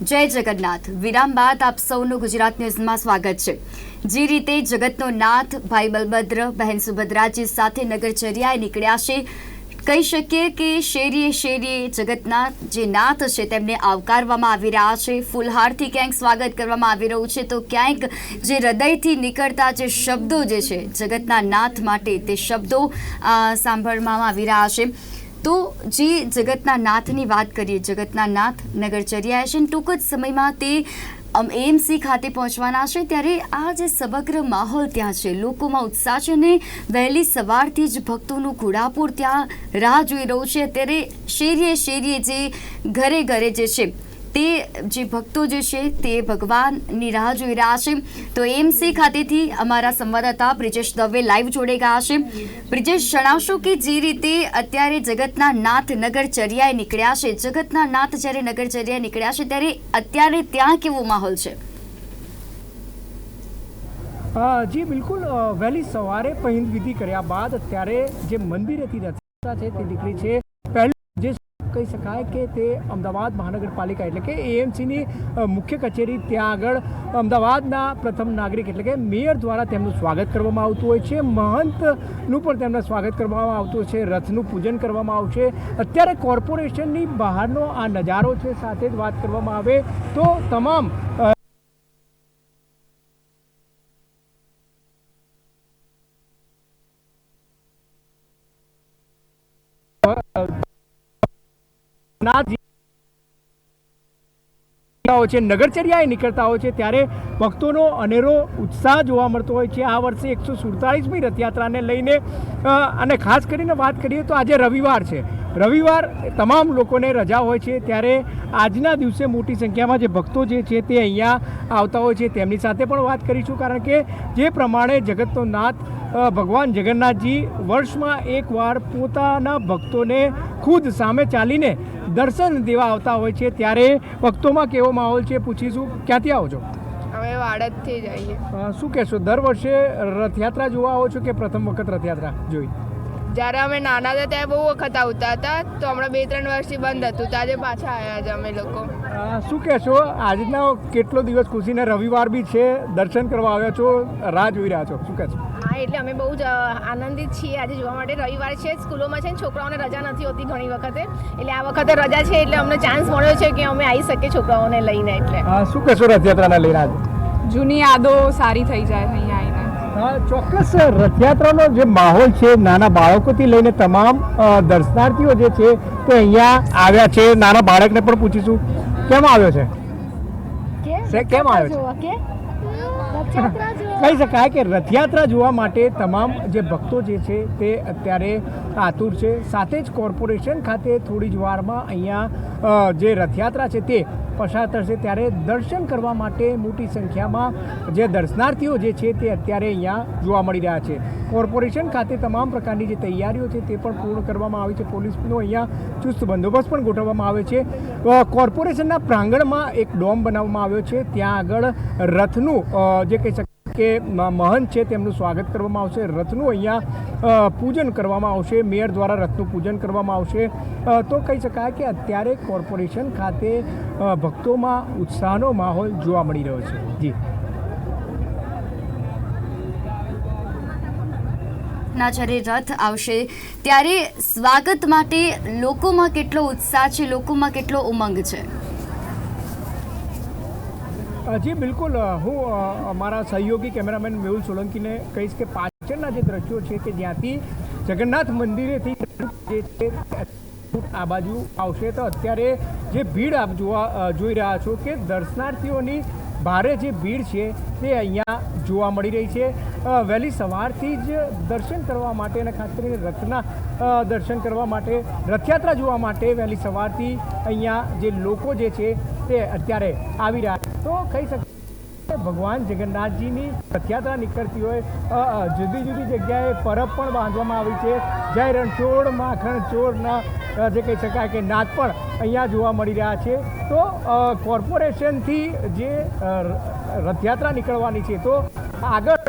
જય જગન્નાથ. વિરામ બાદ આપ સૌનું ગુજરાત ન્યૂઝમાં સ્વાગત છે. જે રીતે જગતનો નાથ, ભાઈ બલભદ્ર, બહેન સુભદ્રાજી સાથે નગરચર્યાએ નીકળ્યા છે, કહી શકીએ કે શેરીએ શેરીએ જગતના જે નાથ છે તેમને આવકારવામાં આવી રહ્યા છે. ફૂલહારથી ક્યાંક સ્વાગત કરવામાં આવી રહ્યું છે, તો ક્યાંક જે હૃદયથી નીકળતા જે શબ્દો જે છે, જગતના નાથ માટે તે શબ્દો સાંભળવામાં આવી રહ્યા છે. તો જે જગતના નાથની વાત કરીએ, જગતના નાથ નગરચર્યા છે ટૂંક જ સમયમાં તે એએમસી ખાતે પહોંચવાના છે. ત્યારે આ જે સમગ્ર માહોલ ત્યાં છે, લોકોમાં ઉત્સાહ છે અને વહેલી સવારથી જ ભક્તોનું ઘોડાપુર ત્યાં રાહ જોઈ રહ્યું છે. અત્યારે શેરીએ શેરીએ જે ઘરે ઘરે જે છે તે જે ભક્તો જે છે તે ભગવાનની રાહ જોઈ રહ્યા છે. તો એમસી ખાતેથી અમારા સંવાદદાતા બ્રિજેશ દવે લાઈવ જોડે ગયા છે. બ્રિજેશ, જણાવશો કે જે રીતે અત્યારે જગતના નાથ નગરચર્યાએ નીકળ્યા છે. જગતના નાથ જ્યારે નગરચર્યાએ નીકળ્યા છે, ત્યારે અત્યારે ત્યાં કેવો માહોલ છે? જી, બિલકુલ વહેલી સવારે પહિંદ વિધિ કર્યા બાદ અત્યારે જે મંદિરેથી રથયાત્રા છે, તે નીકળી છે. કહી શકાય કે તે અમદાવાદ મહાનગરપાલિકા એટલે કે એએમસીની મુખ્ય કચેરી ત્યાં આગળ અમદાવાદના પ્રથમ નાગરિક એટલે કે મેયર દ્વારા તેમનું સ્વાગત કરવામાં આવતું હોય છે. મહંતનું પણ તેમનું સ્વાગત કરવામાં આવતું હોય છે. રથનું પૂજન કરવામાં આવશે. અત્યારે કોર્પોરેશનની બહારનો આ નજારો છે સાથે જ વાત કરવામાં આવે તો તમામ ના છે, નગરચર્યાએ નીકળતા હોય છે, ત્યારે ભક્તોનો અનેરો ઉત્સાહ જોવા મળતો હોય છે. આ વર્ષે એકસો સુડતાલીસમી રથયાત્રાને લઈને અને ખાસ કરીને વાત કરીએ તો આજે રવિવાર છે. રવિવાર તમામ લોકોને રજા હોય છે ત્યારે આજના દિવસે મોટી સંખ્યામાં જે ભક્તો જે છે તે અહીંયા આવતા હોય છે. તેમની સાથે પણ વાત કરીશું કારણ કે જે પ્રમાણે જગતનો નાથ ભગવાન જગન્નાથજી વર્ષમાં એકવાર પોતાના ભક્તોને ખુદ સામે ચાલીને દર્શન દેવા આવતા હોય છે ત્યારે ભક્તોમાં કેવો માહોલ છે પૂછીશું. ક્યાંથી આવો છો? અમે વાડદથી જઈએ શું કહેશો દર વર્ષે રથયાત્રા જોવા આવો છો કે પ્રથમ વખત રથયાત્રા જોઈ? જ્યારે અમે નાના હતા ત્યારે બહુ વખત આવતા હતા. તો હમણાં બે ત્રણ વર્ષથી બંધ હતું. તો આજે પાછા આવ્યા છે અમે લોકો. શું કહેશો? આજનો કેટલો દિવસ ખુશીને રવિવાર બી છે. દર્શન કરવા આવ્યા છો રાહ જોઈ રહ્યા છો. શું કહેશો? હા એટલે અમે બહુ જ આનંદિત છીએ આજે જોવા માટે. રવિવાર છે સ્કૂલોમાં છે ને છોકરાઓને રજા નથી હોતી ઘણી વખતે. એટલે આ વખતે રજા છે એટલે અમને ચાન્સ મળ્યો છે કે અમે આવી શકીએ છોકરાઓને લઈને એટલે. શું કહેશો રથયાત્રાને લઈને આજે? જૂની યાદો સારી થઈ જાય અહીંયા ચોક્કસ રથયાત્રાનો જે માહોલ છે નાના બાળકોથી લઈને તમામ દર્શનાર્થીઓ જે છે તે અહીંયા આવ્યા છે. નાના બાળકને પણ પૂછીશું. કેમ આવ્યો છે? કેમ? આવ્યો છે? કહી શકાય કે રથયાત્રા જોવા માટે તમામ જે ભક્તો જે છે તે અત્યારે આતુર છે. સાથે જ કોર્પોરેશન ખાતે થોડી જ વારમાં અહીંયા જે રથયાત્રા છે તે પસાર થશે. ત્યારે દર્શન કરવા માટે મોટી સંખ્યામાં જે દર્શનાર્થીઓ જે છે તે અત્યારે અહીંયા જોવા મળી રહ્યા છે. કોર્પોરેશન ખાતે તમામ પ્રકારની જે તૈયારીઓ છે તે પણ પૂર્ણ કરવામાં આવી છે. પોલીસનો અહીંયા ચુસ્ત બંદોબસ્ત પણ ગોઠવવામાં આવ્યો છે. કોર્પોરેશનના પ્રાંગણમાં એક ડોમ બનાવવામાં આવ્યો છે. ત્યાં આગળ રથનું જે કહી શકાય કે મહંત છે તેમનું સ્વાગત કરવામાં આવશે. રથનું અહીંયા પૂજન કરવામાં આવશે. મેયર દ્વારા રથનું પૂજન કરવામાં આવશે. તો કહી શકાય કે અત્યારે કોર્પોરેશન ખાતે ભક્તોમાં ઉત્સાહનો માહોલ જોવા મળી રહ્યો છે. જી. ના જ્યારે રથ આવશે, ત્યારે સ્વાગત માટે લોકોમાં કેટલો ઉત્સાહ છે, લોકોમાં કેટલો ઉમંગ છે? જી, બિલકુલ. હું અમારા સહયોગી કેમેરામેન મેહુલ સોલંકીને કહીશ કે પાછળના જે દ્રશ્યો છે કે જ્યાંથી જગન્નાથ મંદિરેથી જે આ બાજુ આવશે. તો અત્યારે જે ભીડ આપ જોવા જોઈ રહ્યા છો કે દર્શનાર્થીઓની ભારે જે ભીડ છે તે અહીંયા જોવા મળી રહી છે વહેલી સવારથી જ દર્શન કરવા માટે અને ખાસ કરીને રથના દર્શન કરવા માટે, રથયાત્રા જોવા માટે વહેલી સવારથી અહીંયા જે લોકો જે છે તે અત્યારે આવી રહ્યા. તો કહી શકાય ભગવાન જગન્નાથજીની રથયાત્રા નીકળતી હોય જુદી જુદી જગ્યાએ પરબ પણ બાંધવામાં આવી છે જય રણછોડ માખણ ચોરના જે કહી શકાય કે નાદ પણ અહીંયા જોવા મળી રહ્યા છે. તો કોર્પોરેશનથી જે રથયાત્રા નીકળવાની છે, તો આગળ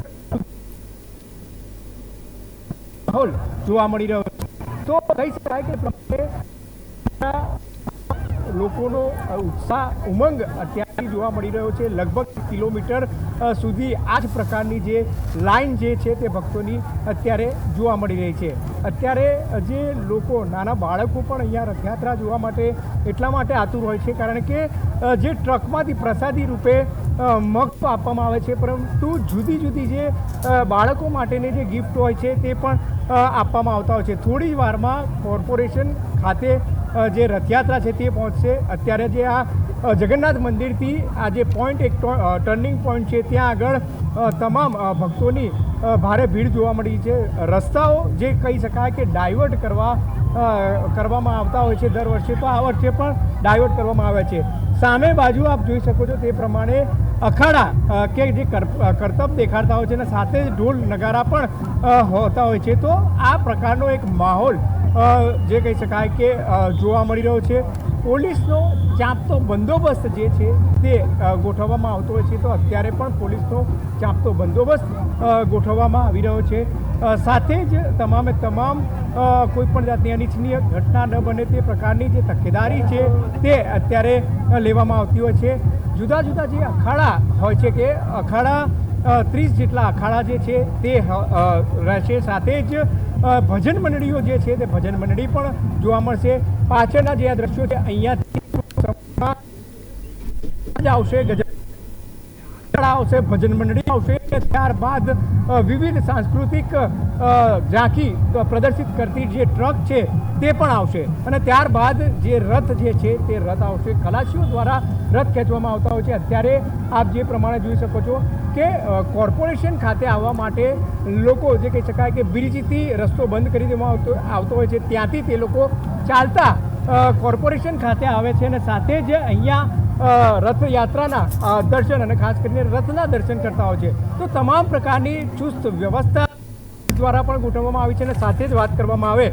માહોલ જોવા મળી રહ્યો છે. તો કહી શકાય કે લોકોનો ઉત્સાહ, ઉમંગ અત્યારથી જોવા મળી રહ્યો છે. લગભગ કિલોમીટર સુધી આ જ પ્રકારની જે લાઈન જે છે તે ભક્તોની અત્યારે જોવા મળી રહી છે. અત્યારે જે લોકો, નાના બાળકો પણ અહીંયા રથયાત્રા જોવા માટે એટલા માટે આતુર હોય છે, કારણ કે જે ટ્રકમાંથી પ્રસાદી રૂપે મગ આપવામાં આવે છે, પરંતુ જુદી જુદી જે બાળકો માટેની જે ગિફ્ટ હોય છે તે પણ આપવામાં આવતા હોય છે. થોડી વારમાં કોર્પોરેશન ખાતે જે રથયાત્રા છે તે પહોંચશે. અત્યારે જે આ જગન્નાથ મંદિરથી આ જે પોઈન્ટ, એક ટર્નિંગ પોઈન્ટ છે, ત્યાં આગળ તમામ ભક્તોની ભારે ભીડ જોવા મળી છે. રસ્તાઓ જે કહી શકાય કે ડાયવર્ટ કરવા કરવામાં આવતા હોય છે દર વર્ષે, તો આ વર્ષે પણ ડાયવર્ટ કરવામાં આવ્યા છે. સામે બાજુ આપ જોઈ શકો છો તે પ્રમાણે અખાડા કે જે કરતબ દેખાડતા હોય છે, અને સાથે જ ઢોલ નગારા પણ હોતા હોય છે. તો આ પ્રકારનો એક માહોલ જે કહી શકાય કે જોવા મળી રહ્યો છે. પોલીસનો ચાંપતો બંદોબસ્ત જે છે તે ગોઠવવામાં આવતો હોય છે તો અત્યારે પણ પોલીસનો ચાંપતો બંદોબસ્ત ગોઠવવામાં આવી રહ્યો છે. સાથે જ તમામે તમામ કોઈપણ જાતની અનિચ્છનીય ઘટના ન બને તે પ્રકારની જે તકેદારી છે તે અત્યારે લેવામાં આવતી હોય છે. જુદા જુદા જે અખાડા હોય છે કે અખાડા ત્રીસ જેટલા અખાડા જે છે તે રહેશે. સાથે જ ભજન મંડળીઓ જે છે તે ભજન મંડળી પણ જોવા મળશે. પાછળના જે આ દ્રશ્યો છે, અહીંયાથી જ આવશે ગજબ આવશે, ભજન મંડળી આવશે ત્યારબાદ વિવિધ સાંસ્કૃતિક ઝાંખી પ્રદર્શિત કરતી જે ટ્રક છે તે પણ આવશે. અને ત્યારબાદ જે રથ જે છે તે રથ આવશે. ખલાસીઓ દ્વારા રથ ખેંચવામાં આવતા હોય છે. અત્યારે આપ જે પ્રમાણે જોઈ શકો છો કે કોર્પોરેશન ખાતે આવવા માટે લોકો જે કહી શકાય કે બ્રિજથી રસ્તો બંધ કરી દેવામાં આવતો આવતો હોય છે. ત્યાંથી તે લોકો ચાલતા કોર્પોરેશન ખાતે આવે છે. અને સાથે જ અહીંયા રથયાત્રાના દર્શન અને ખાસ કરીને રથના દર્શન કરતા હોય છે. તો તમામ પ્રકારની ચુસ્ત વ્યવસ્થા દ્વારા પણ ગોઠવવામાં આવી છે અને સાથે જ વાત કરવામાં આવે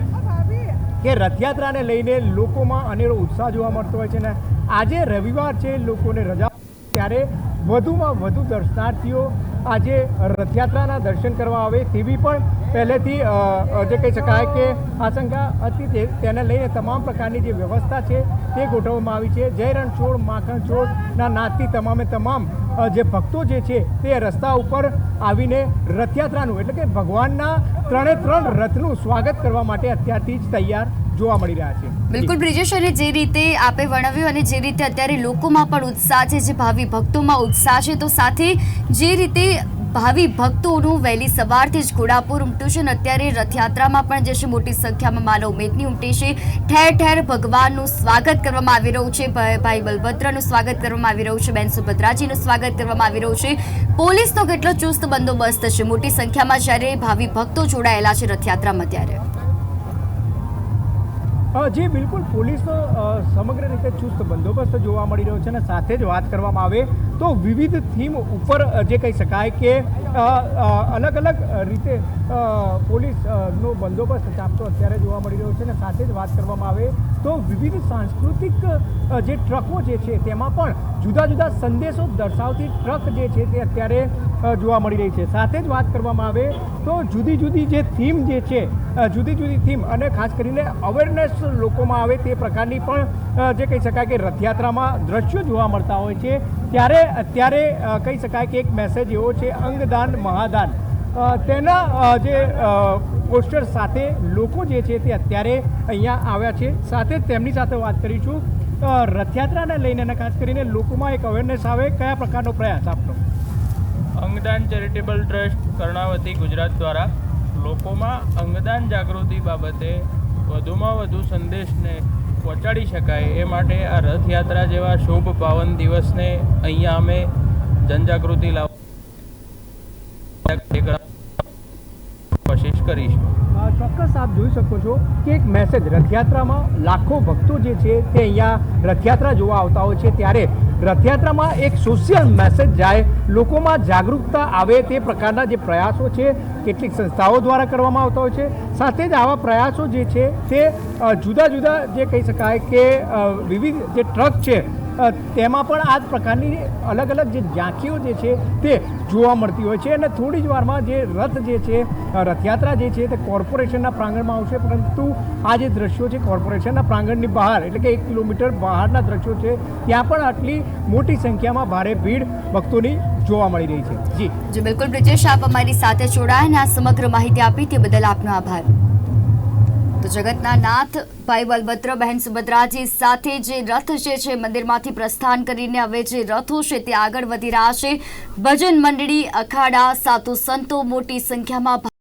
કે રથયાત્રાને લઈને લોકોમાં અનેરો ઉત્સાહ જોવા મળતો હોય છે ને આજે રવિવાર છે, લોકોને રજા ત્યારે વધુમાં વધુ દર્શનાર્થીઓ આજે રથયાત્રાના દર્શન કરવા આવે તેવી પણ પહેલેથી જે કહી શકાય કે આશંકા હતી તેને લઈને તમામ પ્રકારની જે વ્યવસ્થા છે તે ગોઠવવામાં આવી છે. જય રણછોડ માખણ છોડના નાદથી તમામે તમામ જે ભક્તો જે છે તે રસ્તા ઉપર આવીને રથયાત્રાનું, એટલે કે ભગવાનના ત્રણે ત્રણ રથનું સ્વાગત કરવા માટે અત્યારથી જ તૈયાર જોવા મળી રહ્યા છે. બિલકુલ બ્રિજેશ અને જે રીતે આપે વર્ણવ્યું અને જે રીતે અત્યારે લોકોમાં પણ ઉત્સાહ છે, જે ભાવિ ભક્તોમાં ઉત્સાહ છે, તો સાથે જે રીતે ભાવિ ભક્તોનું વહેલી સવારથી જ ઘોડાપુર ઉમટ્યું છે અને અત્યારે રથયાત્રામાં પણ જે છે મોટી સંખ્યામાં માનવ મેદની ઉમટી છે. ઠેર ઠેર ભગવાનનું સ્વાગત કરવામાં આવી રહ્યું છે. ભાઈ બલભદ્રનું સ્વાગત કરવામાં આવી રહ્યું છે. બેન સુભદ્રાજીનું સ્વાગત કરવામાં આવી રહ્યું છે. પોલીસનો કેટલો ચુસ્ત બંદોબસ્ત છે. મોટી સંખ્યામાં જ્યારે ભાવિ ભક્તો જોડાયેલા છે રથયાત્રામાં ત્યારે. જી, બિલકુલ. પોલીસનો સમગ્ર રીતે ચુસ્ત બંદોબસ્ત જોવા મળી રહ્યો છે અને સાથે જ વાત કરવામાં આવે. તો વિવિધ થીમ ઉપર જે કહી શકાય કે અલગ અલગ રીતે અ, પોલીસ અ, નો બંદોબસ્ત ચાપતો અત્યારે જોવા મળી રહ્યો છે અને સાથે જ વાત કરવામાં આવે તો વિવિધ સાંસ્કૃતિક જે ટ્રકો જે છે તેમાં પણ જુદા જુદા સંદેશો દર્શાવતી ટ્રક જે છે તે અત્યારે જોવા મળી રહી છે. સાથે જ વાત કરવામાં આવે તો જુદી જુદી જે થીમ જે છે જુદી જુદી થીમ અને ખાસ કરીને અવેરનેસ લોકોમાં આવે તે પ્રકારની પણ જે કહી શકાય કે રથયાત્રામાં દ્રશ્યો જોવા મળતા હોય છે. ત્યારે અત્યારે કહી શકાય કે એક મેસેજ એવો છે, અંગદાન, મહાદાન. તેના જે પોસ્ટર સાથે લોકો જે છે તે અત્યારે અહીંયા આવ્યા છે. સાથે જ તેમની સાથે વાત કરીશું. રથયાત્રાને લઈને અને ખાસ કરીને લોકોમાં એક અવેરનેસ આવે, કયા પ્રકારનો પ્રયાસ આપનો? અંગદાન ચેરિટેબલ ટ્રસ્ટ, કર્ણાવતી, ગુજરાત દ્વારા. લોકોમાં અંગદાન જાગૃતિ બાબતે વધુમાં વધુ સંદેશને પહોંચાડી શકાય. એ માટે આ રથયાત્રા જેવા શુભ પાવન દિવસને અહીંયા અમે જનજાગૃતિ કોશિશ કરીશું. ચોક્કસ આપ જોઈ શકો છો કે એક મેસેજ રથયાત્રામાં લાખો ભક્તો જે છે તે અહીંયા રથયાત્રા જોવા આવતા હોય છે. ત્યારે રથયાત્રામાં એક સોશિયલ મેસેજ જાય, લોકોમાં જાગૃતતા આવે તે પ્રકારના જે પ્રયાસો છે કેટલીક સંસ્થાઓ દ્વારા કરવામાં આવતા હોય છે. સાથે જ આવા પ્રયાસો જે છે તે જુદા જુદા જે કહી શકાય કે વિવિધ જે ટ્રક છે તેમાં પણ આ પ્રકારની અલગ અલગ જે ઝાંખીઓ જે છે તે જોવા મળતી હોય છે અને થોડી જ વારમાં જે રથ જે છે રથયાત્રા જે છે તે કોર્પોરેશનના પ્રાંગણમાં આવશે, પરંતુ આ જે દ્રશ્યો છે કોર્પોરેશનના પ્રાંગણની બહાર, એટલે કે એક કિલોમીટર બહારના દ્રશ્યો છે, ત્યાં પણ આટલી મોટી સંખ્યામાં ભારે ભીડ ભક્તોની જોવા મળી રહી છે. જી. જે, બિલકુલ, બ્રિજેશ, આપ અમારી સાથે જોડાયા અને આ સમગ્ર માહિતી આપી તે બદલ આપનો આભાર. તો જગતના નાથ ભાઈ બલભદ્ર, બહેન સુભદ્રાજી સાથે જે રથ જે છે મંદિરમાંથી પ્રસ્થાન કરીને હવે જે રથો છે તે આગળ વધી રહ્યા છે. ભજન મંડળી, અખાડા, સાધુ સંતો મોટી સંખ્યામાં